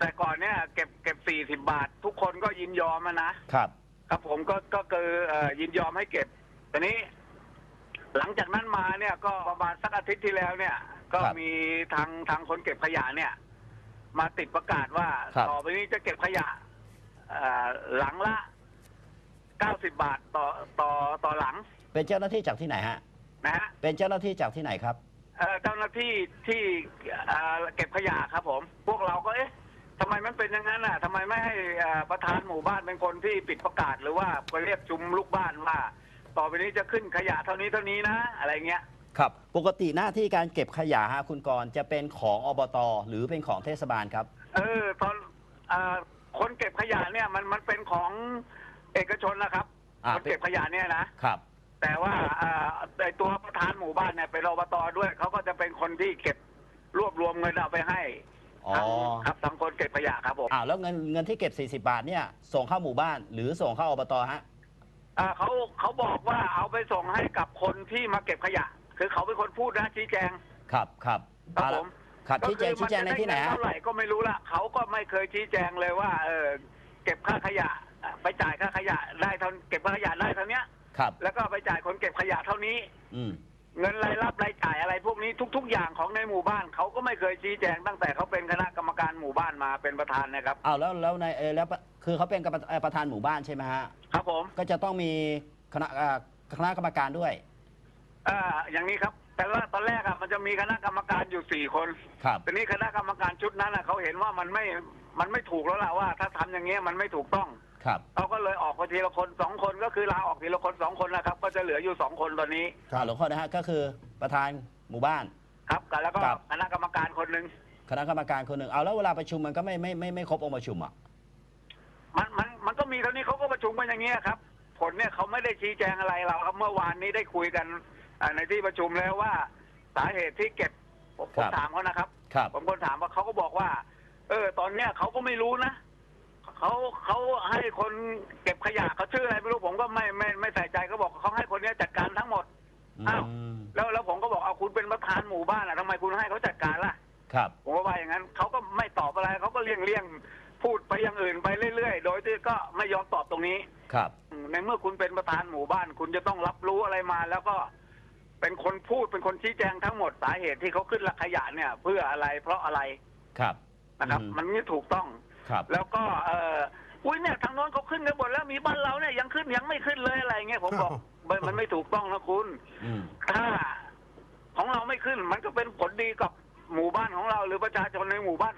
แต่ก่อนเนี่ยเก็บเก็บสี่สิบบาท ทุกคนก็ยินยอมอะนะ ครับ ครับผมก็ก็คือเอ่อยินยอมให้เก็บแต่นี้ หลังจากนั้นมาเนี่ย ก็ประมาณสักอาทิตย์ที่แล้วเนี่ย ก็ครับมีทางทางคนเก็บขยะเนี่ย มาติดประกาศว่าครับ ต่อไปนี้จะเก็บขยะเอ่อหลังละเก้าสิบบาทต่อต่อต่อหลังเป็นเจ้าหน้าที่จากที่ไหนฮะ นะฮะเป็นเจ้าหน้าที่จากที่ไหนครับ เอ่อเจ้าหน้าที่ที่เอ่อเก็บขยะครับผม พวกเราก็เอ๊ะ ทำไมมันเป็นอย่างนั้นอะทำไมไม่ให้เอ่อประธานหมู่บ้านเป็นคนที่ปิดประกาศหรือว่าไปเรียกจุมลูกบ้านว่า ต่อไปนี้จะขึ้นขยะเท่านี้เท่านี้นะ อะไรเงี้ย ครับปกติหน้าที่การเก็บขยะฮะคุณกรณ์จะเป็นของอบต หรือเป็นของเทศบาลครับ เออตอนเอ่อคนเก็บขยะเนี่ยมันมันเป็นของเอกชนนะครับอ่า คนเก็บขยะเนี่ยนะ ครับ แต่ว่าเอ่อไอตัวประธานหมู่บ้านเนี่ยเป็นอบตด้วยเขาก็จะเป็นคนที่เก็บรวบรวมเงินเอาไปให้ อ๋อทางครับทางคนเก็บขยะครับผมอ้าวแล้วเงินเงินที่เก็บ 40 บาทเนี่ยส่งเข้าหมู่บ้าน หรือส่งเข้าอบตฮะอ่าเขาเขาบอกว่าเอาไปส่งให้กับคนที่มาเก็บขยะ คือเขาเป็นคนพูดนะชี้แจงครับครับครับเอาผละมครับก็ชี้แจงคือชี้แจงในที่ไหนมัจะด้เงิฮะเท่าไหร่ก็ไม่รู้ละเขาก็ไม่เคยชี้แจงเลยว่าเออเก็บค่าขยะอะไปจ่ายค่าขยะได้เท่าเก็บค่าขยะได้เท่าเนี้ยครับแล้วก็ไปจ่ายคนเก็บขยะเท่านี้ อืม อย่างของในหมู่บ้านเขาก็ไม่เคยชี้แจงตั้งแต่เขาเป็นคณะกรรมการหมู่บ้านมาเป็นประธานนะครับ อ้าวแล้วแล้วในเออแล้วคือเขาเป็นกรรมเอ่อประธานหมู่บ้านใช่ไหมฮะครับผมก็จะต้องมีคณะอ่าคณะกรรมการด้วยอ่าอย่างนี้ครับ แต่ว่าตอนแรกอะมันจะมีคณะกรรมการอยู่สี่คนครับ ทีนี้คณะกรรมการชุดนั้นอะเขาเห็นว่ามันไม่มันไม่ถูกแล้วล่ะว่า ถ้าทำอย่างเงี้ยมันไม่ถูกต้องครับ เขาก็เลยออกไปทีละคนสองคนก็คือลาออกทีละคนสองคนนะครับ ก็จะเหลืออยู่สองคนตอนนี้อ่าหลวงพ่อนะฮะก็คือประธานหมู่บ้าน ครับแล้วก็ครับ คณะกรรมการคนหนึ่งคณะกรรมการคนหนึ่งเอาแล้วเวลาประชุมมันก็ไม่ไม่ไม่ไม่ครบองค์ประชุมอะมันมันมันก็มีเท่านี้เขาก็ประชุมกันอย่างเงี้ยครับ ผลเนี่ยเขาไม่ได้ชี้แจงอะไรเราครับเมื่อวานนี้ได้คุยกันอ่าในที่ประชุมแล้วว่า สาเหตุที่เก็บผมผมถามเขานะครับ ครับ ผมคนถามว่าเขาก็บอกว่า เออ ตอนเนี้ยเขาก็ไม่รู้นะเขาเขาให้คนเก็บขยะเขาชื่ออะไรไม่รู้ผมก็ไม่ไม่ เอาคุณเป็นประธานหมู่บ้านอะทำไมคุณให้เขาจัดการล่ะ ครับ ผมก็ว่าอย่างนั้นเขาก็ไม่ตอบอะไรเขาก็เลี่ยงเลี่ยงพูดไปอย่างอื่นไปเรื่อยๆ โดยที่ก็ไม่ยอมตอบตรงนี้ ครับอืมในเมื่อคุณเป็นประธานหมู่บ้าน คุณจะต้องรับรู้อะไรมา แล้วก็เป็นคนพูดเป็นคนชี้แจงทั้งหมดสาเหตุที่เขาขึ้นราคาขยะเนี่ย เพื่ออะไรเพราะอะไรครับ นะครับ อืม มันไม่ถูกต้อง ครับ แล้วก็เอออุ้ยเนี่ยทางโน้นเขาขึ้นกันหมดแล้วมีบ้านเราเนี่ยยังขึ้นยังไม่ขึ้นเลยอะไรเงี้ยผมบอกมันมันไม่ถูกต้องนะคุณ อืมถ้าของเราไม่ ขึ้น มันก็เป็นผลดีกับหมู่บ้านของเราหรือประชาชนในหมู่บ้าน